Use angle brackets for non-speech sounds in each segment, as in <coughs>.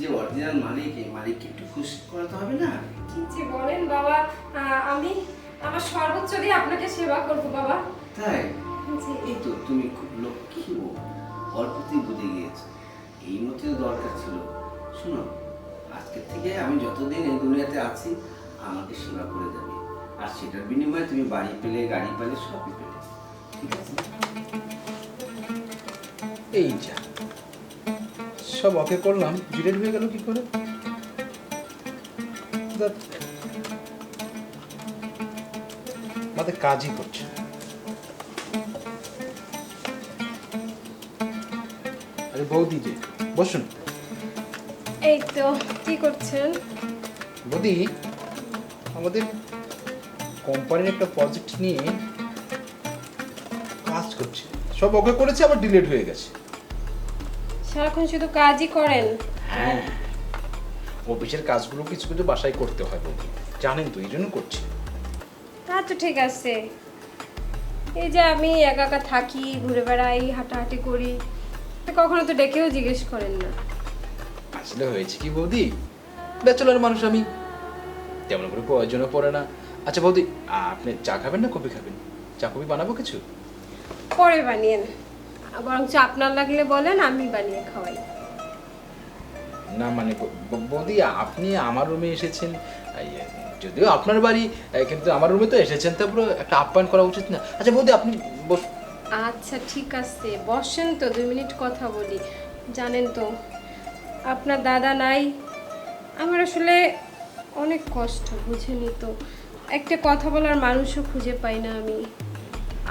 যে অরিজিনাল মালিক এই মালিককে একটু খুশি করাতে হবে না? কি যে বলেন বাবা আমি আমার সর্বোচ্চ দিয়ে আপনাকে সেবা করব বাবা। তাই? এই তো তুমি খুব লক্ষ্মী ও অল্পতেই বুঝে গিয়েছো। এই মতো দরকার ছিল। শোনো আজকের থেকে আমি যতদিন এই দুনিয়াতে আছি আমাকে সেবা করে যাবে আর সেটার বিনিময়ে তুমি বাড়ি পেলে গাড়ি পেলে সবই পেলে। ঠিক আছে? এই যা। সব ওকে করলাম। ডিলেট হয়ে গেল কি করে? আমাদের কাজই করছে। আরে বৌদি যে বসুন। এই তো কি করছেন? বৌদি আমাদের কোম্পানির একটা প্রজেক্ট নিয়ে কাজ করছে। সব ওকে করেছে আবার ডিলেট হয়ে গেছে। সারাক্ষণ শুধু কাজই করেন। হ্যাঁ। অফিসের কাজগুলো কিছু কিছু বাসায় করতে হয় বৌদি। জানেন তো এই জন্য করছি। তা তো ঠিক আছে। এই যে আমি একা একা থাকি ঘুরে বেড়াই হাঁটাহাঁটি করি কখনো তো ডেকেও জিজ্ঞেস করেন না। আসলে হয়েছে কি বৌদি? ব্যাচেলার মানুষ আমি। তেমন করে প্রয়োজনও পড়ে না। আচ্ছা বৌদি আপনি চা খাবেন না কফি খাবেন? চা কফি বানাবো কিছু? পরে বানিয়েন বরঞ্চ আপনার লাগলে বলেন আমি বানিয়ে খাওয়াই। না মানে বৌদি আপনি আমার রুমে এসেছেন যদিও আপনার বাড়ি কিন্তু আমার রুমে তো এসেছেন তারপরে একটা আপ্যায়ন করা উচিত না। আচ্ছা বৌদি আপনি বস আচ্ছা ঠিক আছে বসেন তো দুই মিনিট কথা বলি। জানেন তো আপনার দাদা নাই আমার আসলে অনেক কষ্ট বুঝেনি তো। একটা কথা বলার মানুষও খুঁজে পাই না আমি।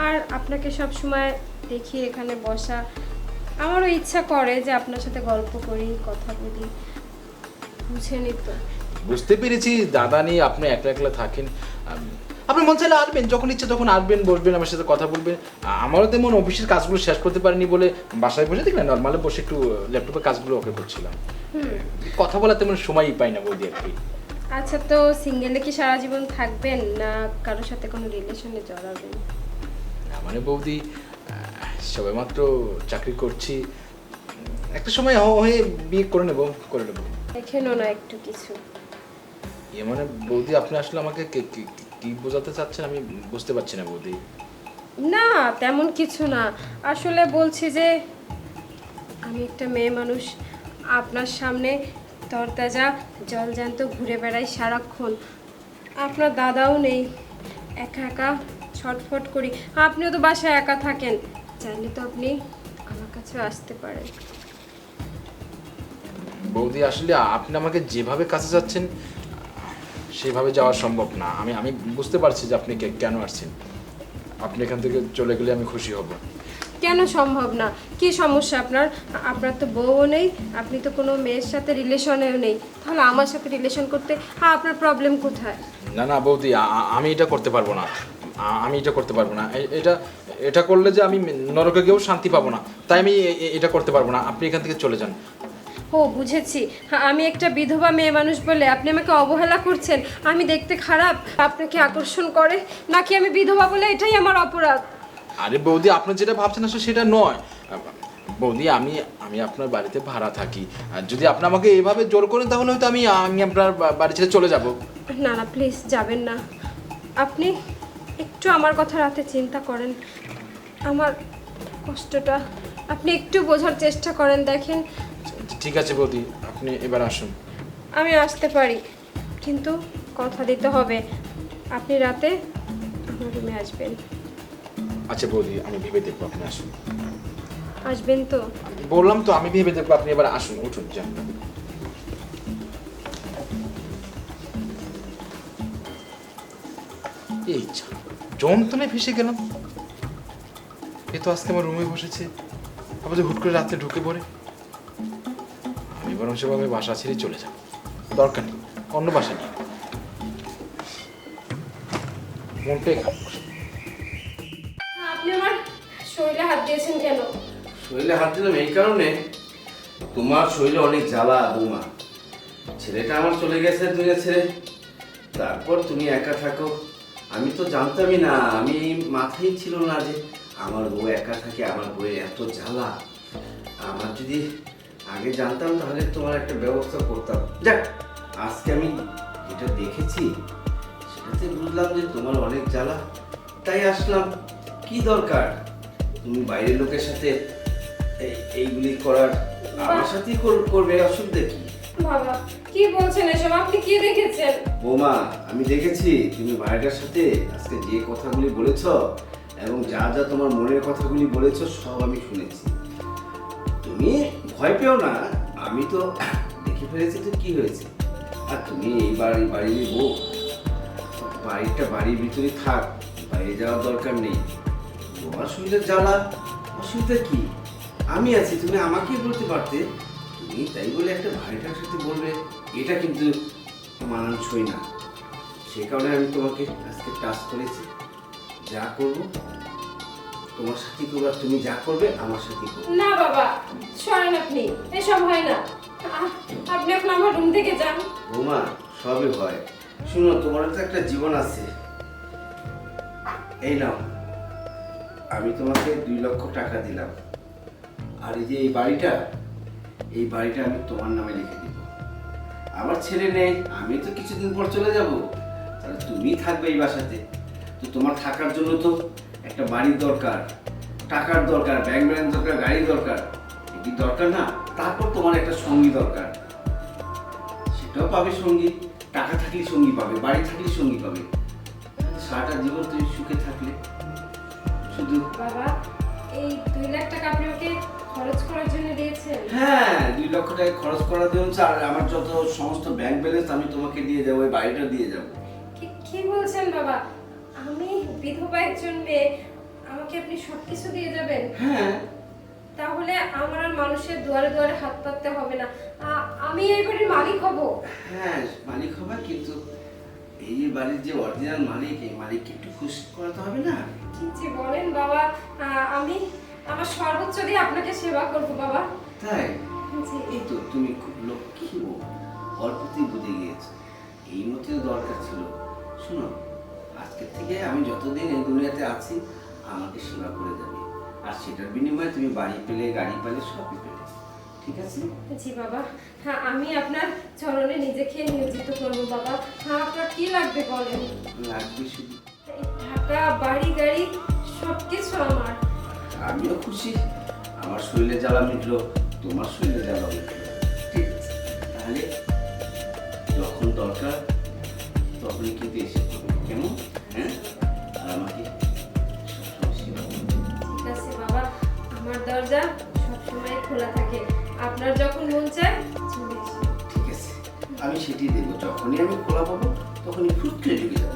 আর আপনাকে সব সময় দেখি এখানে বসা। আমারও ইচ্ছা করে যে আপনার সাথে গল্প করি কথা বলি। বুঝেনি তো। বুঝতে পেরেছি দাদা নিয়ে আপনি একলা একলা থাকেন। আপনি মন চাইলে আসবেন যখন ইচ্ছে তখন আসবেন বসবেন আমার সাথে কথা বলবেন। আমারও তেমন অফিসের কাজগুলো শেষ করতে পারিনি বলে বাসায় বসে দেখলেন নর্মালে বসে একটু ল্যাপটপে কাজগুলো ওকে করছিলাম। কথা বলার তেমন সময়ই পাই না বৌদি আর কি। আচ্ছা তো সিঙ্গেলে কি সারা জীবন থাকবেন না কারোর সাথে কোনো রিলেশনে জড়াবেন? না মানে বৌদি সবেমাত্র চাকরি করছি। একটা সময় হয়ে বিয়ে করে নেব করে নেব। দেখেনও না একটু কিছু। ইয়ে মানে বৌদি আপনি আসলে আমাকে কি বোঝাতে চাচ্ছেন আমি বুঝতে পারছি না বৌদি। না তেমন কিছু না। আসলে বলছি যে আমি একটা মেয়ে মানুষ আপনার সামনে তরতাজা জলজান্ত ঘুরে বেড়াই সারাক্ষণ। আপনার দাদাও নেই একা একা ছটফট করি। আপনিও তো বাসায় একা থাকেন। চাইলে তো আপনি আমার কাছে আসতে পারেন। বৌদি আসলে আপনি আমাকে যেভাবে কাছে যাচ্ছেন সেভাবে যাওয়া সম্ভব না। আমি আমি বুঝতে পারছি যে আপনি কে- কেন আসছেন। আপনি এখান থেকে চলে গেলে আমি খুশি হব। কেন সম্ভব না? কি সমস্যা আপনার? আপনার তো বউও নেই আপনি তো কোনো মেয়ের সাথে রিলেশনেও নেই। তাহলে আমার সাথে রিলেশন করতে আ, আপনার প্রবলেম কোথায়? না না বৌদি আমি এটা করতে পারব না। আমি এটা করতে পারব না। এটা এটা করলে যে আমি নরকে গিয়েও শান্তি পাবো না। তাই আমি এটা করতে পারব না। আপনি এখান থেকে চলে যান। ও বুঝেছি। হ্যাঁ, আমি একটা বিধবা মেয়ে মানুষ বলে আপনি আমাকে অবহেলা করছেন। আমি দেখতে খারাপ। আপনাকে আকর্ষণ করে? নাকি আমি বিধবা বলে এটাই আমার অপরাধ? আরে বৌদি আপনি যেটা ভাবছেন আসলে সেটা নয়। বৌদি আমি আমি আপনার বাড়িতে ভাড়া থাকি। আর যদি আপনি আমাকে এভাবে জোর করেন তাহলে হয়তো আমি আমি আপনার বাড়ি ছেড়ে চলে যাব। না না প্লিজ যাবেন না। আপনি? একটু আমার কথা রাতে চিন্তা করেন। আমার কষ্টটা আপনি একটু বোঝার চেষ্টা করেন দেখেন। ঠিক আছে বৌদি আপনি এবার আসুন। আমি আসতে পারি কিন্তু কথা দিতে হবে। আপনি রাতে আমার রুমে আসবেন। আচ্ছা বৌদি আমি ভেবে দেখব আপনি আসুন। আসবেন তো? বললাম তো আমি ভেবে দেখব আপনি এবার আসুন উঠুন যান। এই যন্ত্রণায় ফেসে গেলাম। এ তো আজকে আমার রুমে বসেছে। আবার যে হুট করে রাত্রে ঢুকে পড়ে। আমি বরং সেভাবে বাসা ছেড়ে চলে যাব। দরকার নেই অন্য বাসা নিয়ে। মনটাই খারাপ। আপনি আমার শরীরে হাত দিয়েছেন কেন? শরীরে হাত দিলাম এই কারণে তোমার শরীরে অনেক জ্বালা বৌমা। ছেলেটা আমার চলে গেছে দুনিয়া ছেড়ে। তারপর তুমি একা থাকো। আমি তো জানতামই না আমি মাথায় ছিল না যে আমার বউ একা থাকে আমার বউয়ের এত জ্বালা। আমার যদি আগে জানতাম তাহলে তোমার একটা ব্যবস্থা করতাম। যাক আজকে আমি যেটা দেখেছি সেটাতে বুঝলাম যে তোমার অনেক জ্বালা। তাই আসলাম। কি দরকার? তুমি বাইরের লোকের সাথে এইগুলি করার? আমার সাথেই কর- করবে অসুবিধা কি? বাবা, কি বলছেন এসব? আপনি কি দেখেছেন? বৌমা, আমি দেখেছি তুমি ভাইটার সাথে আজকে যে কথাগুলি বলেছ এবং যা যা তোমার মনের কথাগুলি বলেছ, সব আমি শুনেছি। তুমি ভয় পেও না, আমি তো <coughs> দেখে ফেলেছি তো কি হয়েছে। আর তুমি এই বাড়ি বাড়ির বউ, বাড়িটা বাড়ির ভিতরে থাক, বাইরে যাওয়ার দরকার নেই। তোমার শরীরে জ্বালা, অসুবিধা কি? আমি আছি, তুমি আমাকেই বলতে পারতে। তুমি তাই বলে একটা ভাইটার সাথে বলবে এটা কিন্তু মানানসই না। সে কারণে আমি তোমাকে আজকে টাচ করেছি। যা করব তোমার সাথে করব তুমি যা করবে আমার সাথে করবে। না বাবা সরেন আপনি এসব হয় না। আপনি এখন আমার রুম থেকে যান। বৌমা সবই হয়। শুনো তোমার তো একটা জীবন আছে। এই নাও আমি তোমাকে দুই লক্ষ টাকা দিলাম। আর এই যে এই বাড়িটা এই বাড়িটা আমি তোমার নামে লিখে দিব। আমার ছেলে নেই, আমি তো কিছুদিন পর চলে যাব। তাহলে তুমি থাকবে এই বাসাতে। তো তোমার থাকার জন্য তো একটা বাড়ির দরকার, টাকার দরকার ব্যাংক ব্যালেন্স দরকার গাড়ি দরকার। এটি দরকার না? তারপর তোমার একটা সঙ্গী দরকার। সেটাও পাবে সঙ্গী, টাকা থাকলে সঙ্গী পাবে, বাড়ি থাকলে সঙ্গী পাবে। সারাটা জীবন তুমি সুখে থাকলে। শুধু বাবা, এই দুই লাখ টাকা আপনি ওকে খরচ করার জন্য দিয়েছেন? হ্যাঁ দুই লক্ষ টাকা খরচ করার জন্য আর আমার যত সমস্ত ব্যাংক ব্যালেন্স আমি তোমাকে দিয়ে যাব ওই বাড়িটা দিয়ে যাব। কি কি বলছেন বাবা? আমি বিধবা একজন মেয়ে আমাকে আপনি সব কিছু দিয়ে যাবেন? হ্যাঁ। তাহলে আমার আর মানুষের দুয়ারে দুয়ারে হাত পাততে হবে না। আমি এই বাড়ির মালিক হব? হ্যাঁ মালিক হবে কিন্তু এই বাড়ির যে অরিজিনাল মালিক এই মালিককে একটু খুশি করাতে হবে না? কি যে বলেন বাবা আমি আমার সর্বোচ্চ দিয়ে আপনাকে সেবা করব বাবা। তাই? এই তো তুমি খুব লক্ষ্মী বউ। অল্পতেই বুঝে গিয়েছো। এই মতো দরকার ছিল। শোনো আজকের থেকে আমি যতদিন এই দুনিয়াতে আছি আমাকে সেবা করে যাবে আর সেটার বিনিময়ে তুমি বাড়ি পেলে গাড়ি পেলে সবই পেলে। ঠিক আছে? জি বাবা। হ্যাঁ আমি আপনার চরণে নিজেকে নিয়োজিত করব বাবা। হ্যাঁ আপনার কি লাগবে বলেন? লাগবে শুধু। টাকা বাড়ি গাড়ি সব কিছু আমার। আমিও খুশি আমার শরীরে জ্বালা মিটলো তোমার শরীরে জ্বালা মিটলো। ঠিক আছে তাহলে যখন দরকার তখনই কিন্তু এসে পড়বে। কেমন? হ্যাঁ? আর আমাকে। ঠিক আছে বাবা আমার দরজা সবসময় খোলা থাকে। আপনার যখন মন চায় চলে এসে। ঠিক আছে আমি সেটি দেবো। যখনই আমি খোলা পাবো তখনই ফুট করে ঢুকে যাব।